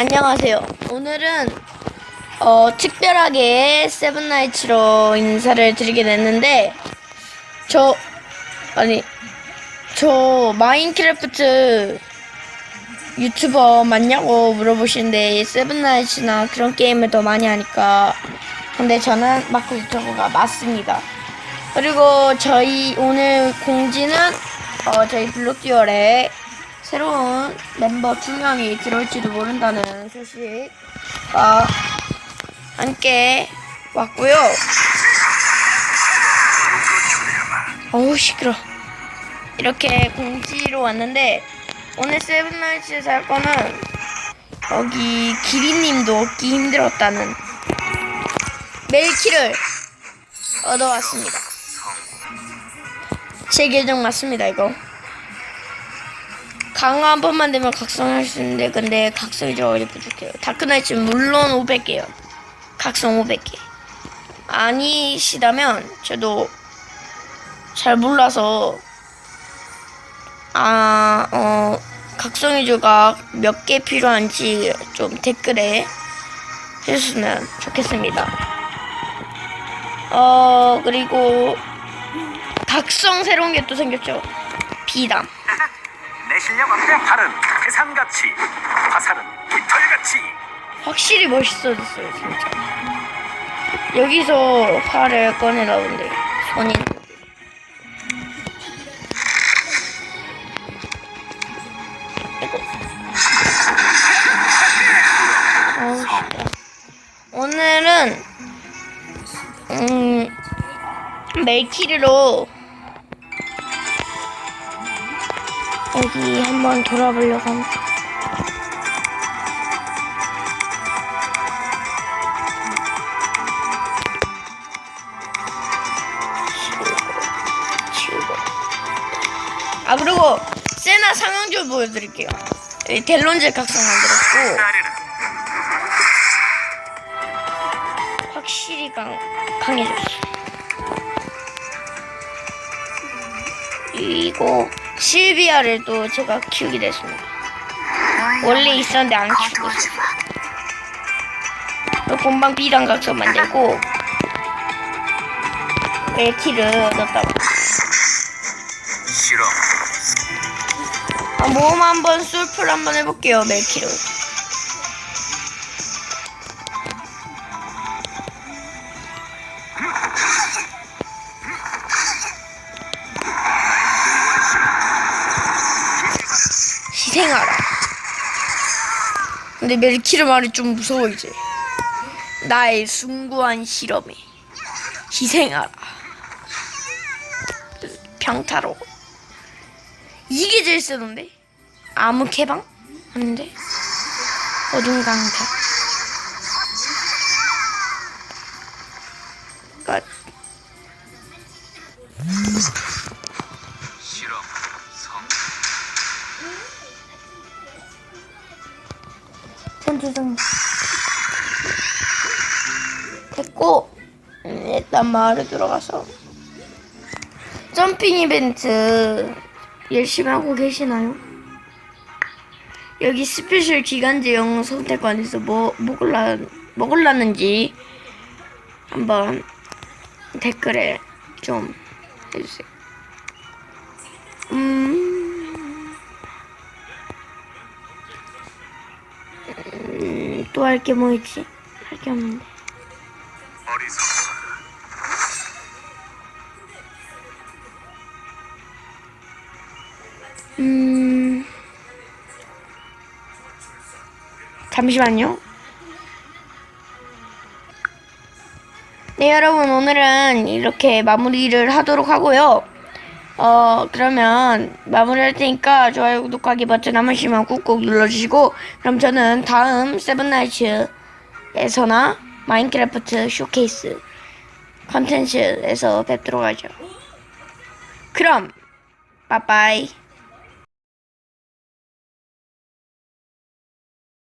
안녕하세요. 오늘은 어, 특별하게 세븐나이츠로 인사를 드리게 됐는데 저 아니 저 마인크래프트 유튜버 맞냐고 물어보시는데 세븐나이츠나 그런 게임을 더 많이 하니까 근데 저는 마크 유튜버가 맞습니다. 그리고 저희 오늘 공지는 어, 저희 블록듀얼에 새로운 멤버 두 명이 들어올지도 모른다는 소식과 함께 왔고요. 어우 시끄러. 이렇게 공지로 왔는데 오늘 세븐나이츠에서 할 거는 여기 기린님도 얻기 힘들었다는 멜키를 얻어왔습니다. 제 계정 맞습니다 이거. 강화 한 번만 되면 각성할 수 있는데 근데 각성이 좀 어디 부족해요. 다크나이츠 물론 500개요. 각성 500개. 아니시다면 저도 잘 몰라서 아, 어, 각성이주가 몇개 필요한지 좀 댓글에 해주시면 좋겠습니다. 어, 그리고 각성 새로운 게 또 생겼죠. 비담. 내 실력 앞에 팔은 태산같이 화살은 깃털같이 확실히 멋있어졌어요, 진짜. 여기서 활을 꺼내 나오는데 손이. 오늘은 음 멜키르로 여기 한번 돌아보려고 합니다. 아 그리고 세나 상황줄 보여드릴게요. 델론즈 각성 만들었고 확실히 강 강해졌어. 그리고 실비아를 또 제가 키우게 됐습니다. 원래 있었는데 안 키우고 있었어요. 또 금방 비단 각성 만들고 멜키를 얻었다고. 싫어 아, 모험 한번 술풀 한번 해볼게요 멜키를. 희생하라. 근데 멜키르 말이 좀 무서워 이제. 나의 숭고한 실험에 희생하라. 평타로. 이게 제일 세던데? 아무 개방? 아닌데? 어둠 강타. 끝. 싫어 전투성 됐고 음, 일단 마을에 들어가서 점핑 이벤트 열심히 하고 계시나요? 여기 스페셜 기간제 영웅 선택관에서 뭐 먹을라 먹을라는지 한번 댓글에 좀 해주세요. 음. 또 할 게 뭐 있지? 할 게 없는데. 음. 잠시만요. 네, 여러분, 오늘은 이렇게 마무리를 하도록 하고요. 어, 그러면 마무리할 테니까 좋아요, 구독하기 버튼 한 번씩만 꾹꾹 눌러주시고, 그럼 저는 다음 세븐나이츠에서나 마인크래프트 쇼케이스 컨텐츠에서 뵙도록 하죠. 그럼, 빠빠이.